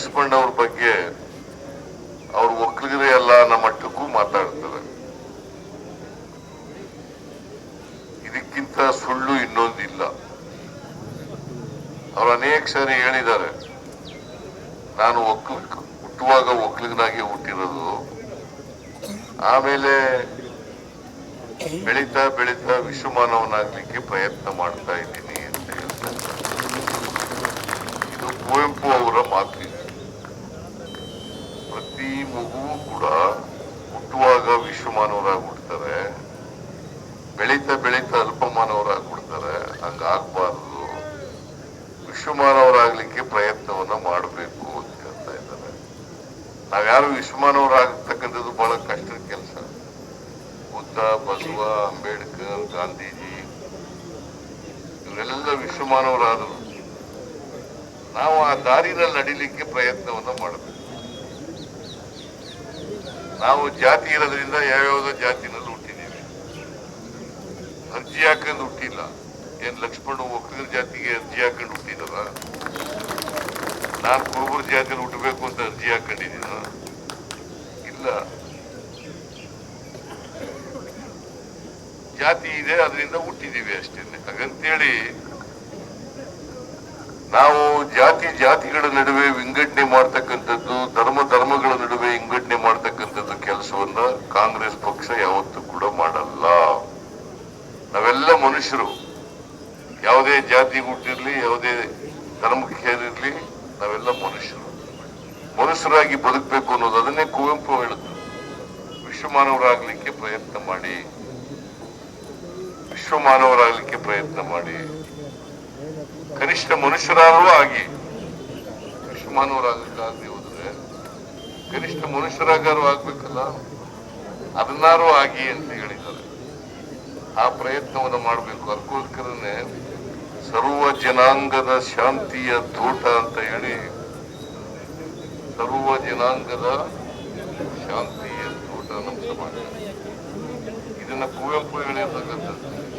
ಲಕ್ಷ್ಮಣ್ ಅವ್ರ ಬಗ್ಗೆ ಅವ್ರ ಒಕ್ಕಲಿಗರೆ ಎಲ್ಲ ನಮ್ಮ ಮಟ್ಟಕ್ಕೂ ಮಾತಾಡ್ತಾರೆ. ಇದಕ್ಕಿಂತ ಸುಳ್ಳು ಇನ್ನೊಂದಿಲ್ಲ. ಅವ್ರು ಅನೇಕ ಸಾರಿ ಹೇಳಿದ್ದಾರೆ, ನಾನು ಒಕ್ಕಲ, ಹುಟ್ಟುವಾಗ ಒಕ್ಕಲಿಗನಾಗಿ ಹುಟ್ಟಿರೋದು. ಆಮೇಲೆ ಬೆಳೀತಾ ಬೆಳೀತಾ ವಿಶ್ವಮಾನವನಾಗ್ಲಿಕ್ಕೆ ಪ್ರಯತ್ನ ಮಾಡ್ತಾ ಇದ್ದೀನಿ ಅಂತ ಹೇಳ್ತಾರೆ ಇದು ಕುವೆಂಪು ಅವರ ಮಾತು. ಕೂಡ ಹುಟ್ಟುವಾಗ ವಿಶ್ವಮಾನವರಾಗಿ ಹುಡ್ತಾರೆ ಬೆಳೀತಾ ಬೆಳೀತಾ ಅಲ್ಪಮಾನವರಾಗಿ ಹುಡ್ತಾರೆ ವಿಶ್ವ ಮಾನವರಾಗ್ಲಿಕ್ಕೆ ಪ್ರಯತ್ನವನ್ನ ಮಾಡಬೇಕು ಅಂತ ಹೇಳ್ತಾ ಇದ್ದಾರೆ. ನಾವ್ಯಾರು ವಿಶ್ವಮಾನವರಾಗತಕ್ಕಂಥದ್ದು ಬಹಳ ಕಷ್ಟದ ಕೆಲಸ. ಬುದ್ಧ, ಬಸವ, ಅಂಬೇಡ್ಕರ್, ಗಾಂಧೀಜಿ, ಇವರೆಲ್ಲ ವಿಶ್ವಮಾನವರಾದರು ನಾವು ಆ ದಾರಿನಲ್ಲಿ ನಡಿಲಿಕ್ಕೆ ಪ್ರಯತ್ನವನ್ನ ಮಾಡಬೇಕು. ನಾವು ಜಾತಿ ಇರೋದ್ರಿಂದ ಯಾವ್ಯಾವುದೋ ಜಾತಿನಲ್ಲಿ ಹುಟ್ಟಿದ್ದೀವಿ. ಅರ್ಜಿ ಹಾಕೊಂಡು ಹುಟ್ಟಿಲ್ಲ. ಏನ್ ಲಕ್ಷ್ಮಣ ಒಕ್ಕಲಿಗರ ಜಾತಿಗೆ ಅರ್ಜಿ ಹಾಕೊಂಡು ಹುಟ್ಟಿದಲ್ಲ ನಾನು ಕುರುಬರ ಜಾತಿಯಲ್ಲಿ ಹುಟ್ಟಬೇಕು ಅಂತ ಅರ್ಜಿ ಹಾಕೊಂಡಿದ್ದೀನ ಇಲ್ಲ. ಜಾತಿ ಇದೆ, ಅದರಿಂದ ಹುಟ್ಟಿದ್ದೀವಿ ಅಷ್ಟೇ. ಹಾಗಂತೇಳಿ, ನಾವು ಜಾತಿ ಜಾತಿಗಳ ನಡುವೆ ಕೆಲಸವನ್ನ ಕಾಂಗ್ರೆಸ್ ಪಕ್ಷ ಯಾವತ್ತೂ ಕೂಡ ಮಾಡಲ್ಲ. ನಾವೆಲ್ಲ ಮನುಷ್ಯರು. ಯಾವುದೇ ಜಾತಿ ಹುಟ್ಟಿರ್ಲಿ, ಯಾವುದೇ ಧರ್ಮಕ್ಕೆ ನಾವೆಲ್ಲ ಮನುಷ್ಯರು. ಮನುಷ್ಯರಾಗಿ ಬದುಕಬೇಕು ಅನ್ನೋದು ಅದನ್ನೇ ಕುವೆಂಪು ಹೇಳಿದ್ರು ವಿಶ್ವಮಾನವರಾಗ್ಲಿಕ್ಕೆ ಪ್ರಯತ್ನ ಮಾಡಿ. ವಿಶ್ವಮಾನವರಾಗ್ಲಿಕ್ಕೆ ಪ್ರಯತ್ನ ಮಾಡಿ. ಕನಿಷ್ಠ ಮನುಷ್ಯರಾದರೂ ಆಗಿ ವಿಶ್ವಮಾನವರಾಗಲಿಕ್ಕಾಗಲಿ ಕನಿಷ್ಠ ಮನುಷ್ಯರಾಗಾರು ಆಗ್ಬೇಕಲ್ಲ? ಅದನ್ನಾರು ಆಗಿ ಅಂತ ಹೇಳಿದ್ದಾರೆ. ಆ ಪ್ರಯತ್ನವನ್ನು ಮಾಡಬೇಕು. ಅದಕ್ಕೋಸ್ಕರನೇ ಸರ್ವ ಜನಾಂಗದ ಶಾಂತಿಯ ತೋಟ ಅಂತ ಹೇಳಿ ಸರ್ವ ಜನಾಂಗದ ಶಾಂತಿಯ ತೋಟ ನಮ್ಮ ಸಮಾಜ ಇದನ್ನ ಕುವೆಂಪು ಹೇಳಿರ್ತಕ್ಕಂಥದ್ದು